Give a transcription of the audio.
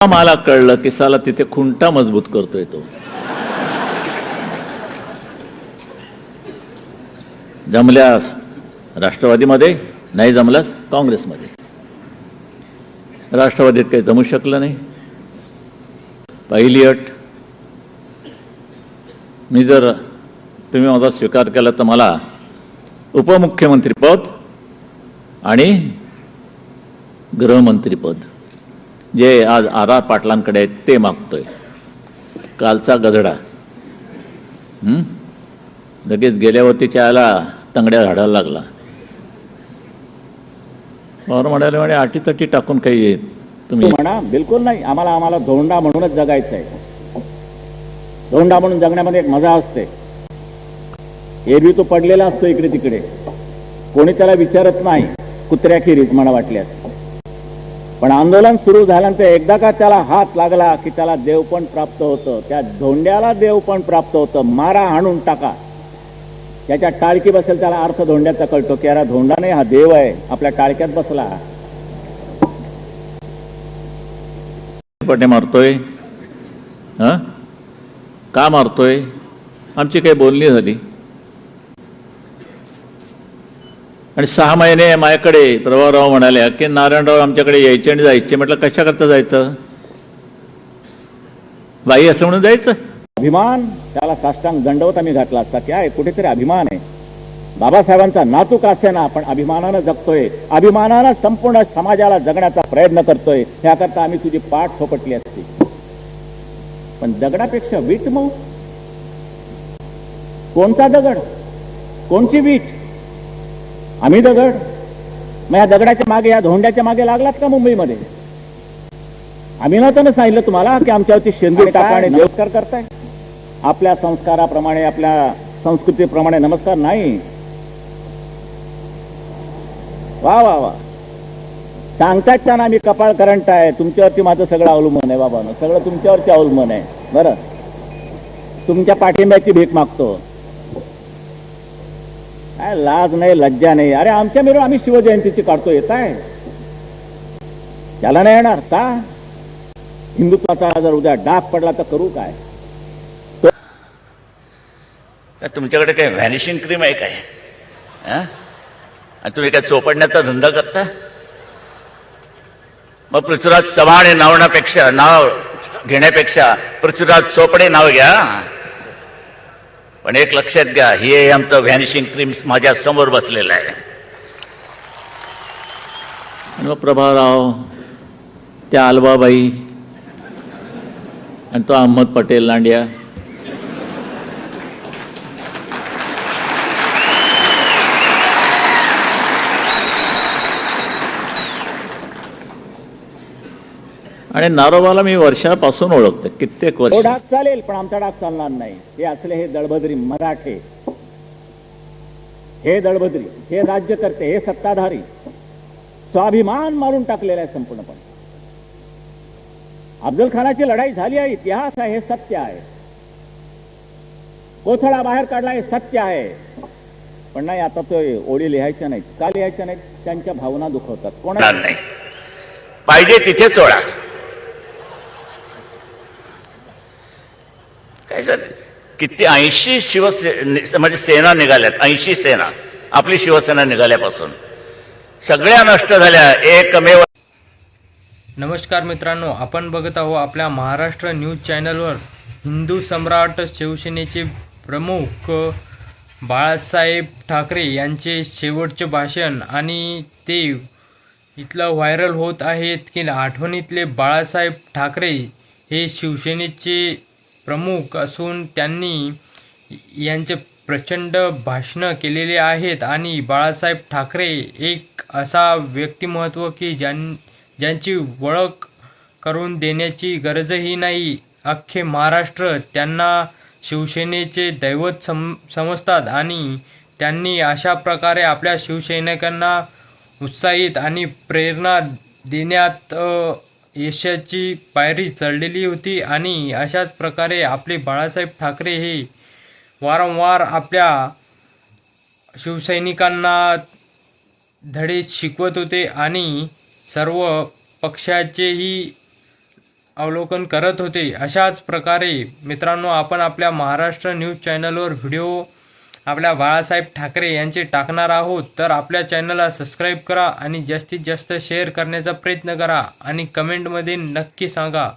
मला कळलं की साला तिथे खुंटा मजबूत करतोय तो. जमल्यास राष्ट्रवादीमध्ये नाही जमल्यास काँग्रेसमध्ये. राष्ट्रवादीत काही जमू शकलं नाही. पहिली अट मी जर तुम्ही माझा स्वीकार केला तर मला उपमुख्यमंत्रीपद आणि गृहमंत्रीपद जे आज आर आर पाटलांकडे आहेत ते मागतोय. कालचा गधडा. लगेच गेल्यावरतीच्या आला तंगड्या झाडायला लागला. पवार म्हणाले म्हणे अटीतटी टाकून काही तुम्ही म्हणा बिलकुल नाही. आम्हाला आम्हाला धोंडा म्हणूनच जगायचं आहे. धोंडा म्हणून जगण्यामध्ये एक मजा असते. एरवी तो पडलेला असतो इकडे तिकडे. कोणी त्याला विचारत नाही. कुत्र्याखेरीज मला वाटल्यास. पण आंदोलन सुरू झाल्यानंतर एकदा का त्याला हात लागला की त्याला देव पण प्राप्त होतं त्या धोंड्याला देव पण प्राप्त होतं मारा हाणून टाका. त्याच्या टाळकी बसेल त्याला अर्थ धोंड्याचा कळतो की अरे धोंडा नाही हा देव आहे आपल्या टाळक्यात बसला. पटे मारतोय? हा? का मारतोय? आमची काही बोलणी झाली. आणि सहा महिने माझ्याकडे प्रभावराव म्हणाल्या की नारायणराव आमच्याकडे यायचे आणि जायचे. म्हटलं कशाकरता जायचं? बाई असं म्हणून जायचं? अभिमान? त्याला साष्टांग दंडवत आम्ही घातला असता. की कुठेतरी अभिमान आहे. बाबासाहेबांचा नातू कास्याना आपण अभिमानानं जगतोय. अभिमानानं संपूर्ण समाजाला जगण्याचा प्रयत्न करतोय. ह्याकरता आम्ही तुझी पाठ थोपटली असती. पण दगडापेक्षा वीट मऊ? कोणता दगड? कोणची वीट? आम्ही दगड? मग या दगडाच्या मागे या धोंड्याच्या मागे लागलात का मुंबईमध्ये? आम्ही नव्हतं सांगितलं तुम्हाला की आमच्यावरती शेंदूर टाका आणि देवस्कार करताय? आपल्या संस्काराप्रमाणे आपल्या संस्कृतीप्रमाणे नमस्कार नाही. वा वा वा. सांगतायत ना मी कपाळ करंट आहे तुमच्यावरती माझं सगळं अवलंबून आहे बाबा सगळं तुमच्यावरती अवलंबून आहे. बरं. तुमच्या पाठिंब्याची भीक मागतो. काय लाज नाही लज्जा नाही. अरे आमच्या मिळून आम्ही शिवजयंतीची काढतो येत आहे. त्याला नाही येणार का? हिंदुत्वाचा जर उद्या डाग पडला तर करू काय? तुमच्याकडे काय व्हॅनिशिंग क्रीम आहे काय? हा? आणि तुम्ही काय चोपडण्याचा धंदा करता? मग पृथ्वीराज चव्हाण हे नावण्यापेक्षा नाव घेण्यापेक्षा पृथ्वीराज चोपडे नाव घ्या. पण एक लक्षात घ्या हे आमचं व्हॅनिशिंग क्रीम माझ्यासमोर बसलेलं आहे. मग प्रभाराव त्या अलबाबाई आणि तो अहमद पटेल लांडिया आणि नारोबाला मी वर्षापासून ओळखतो कित्येक तो वर्ष डाग चालेल पण आमचा डाग चालणार नाही. हे असले हे दळभद्री मराठे. हे दळभद्री हे राज्यकर्ते हे सत्ताधारी. स्वाभिमान मारून टाकलेला आहे संपूर्णपणे. अफजल खानाची लढाई झाली आहे इतिहास आहे हे सत्य आहे. कोथळा बाहेर काढला हे सत्य आहे. पण नाही आता तो ओळी लिहायच्या नाहीत. का लिहायच्या नाहीत? त्यांच्या भावना दुखवतात. कोणा नाही. पाहिजे तिथे चोळा याच्यात किती ऐंशी शिवसे म्हणजे सेना निघाल्यात ऐंशी सेना आपली शिवसेना निघाल्यापासून. सगळ्या नष्ट झाल्या एकमेव नमस्कार मित्रांनो आपण बघत आहोत आपल्या महाराष्ट्र न्यूज चॅनलवर. हिंदू सम्राट शिवसेनेचे प्रमुख बाळासाहेब ठाकरे यांचे शेवटचे भाषण आणि ते इथलं व्हायरल होत आहेत की आठवणीतले बाळासाहेब ठाकरे हे शिवसेनेचे प्रमुख असून त्यांनी यांचे प्रचंड भाषणं केलेले आहेत आणि बाळासाहेब ठाकरे एक असा व्यक्तिमत्व की ज्यां ज्यांची ओळख करून देण्याची गरजही नाही. अख्खे महाराष्ट्र त्यांना शिवसेनेचे दैवत सम समजतात आणि त्यांनी अशा प्रकारे आपल्या शिवसैनिकांना उत्साहित आणि प्रेरणा देण्यात यशाची पायरी चढलेली होती आणि अशाच प्रकारे आपले बाळासाहेब ठाकरे हे वारंवार आपल्या शिवसैनिकांना धडे शिकवत होते आणि सर्व पक्षाचेही अवलोकन करत होते. अशाच प्रकारे मित्रांनो आपण आपल्या महाराष्ट्र न्यूज चॅनलवर व्हिडिओ आपल्या बाळासाहेब ठाकरे यांचे टाकणार आहोत तर आपल्या चॅनलला सबस्क्राईब करा आणि जास्तीत जास्त शेअर करण्याचा प्रयत्न करा आणि कमेंटमध्ये नक्की सांगा.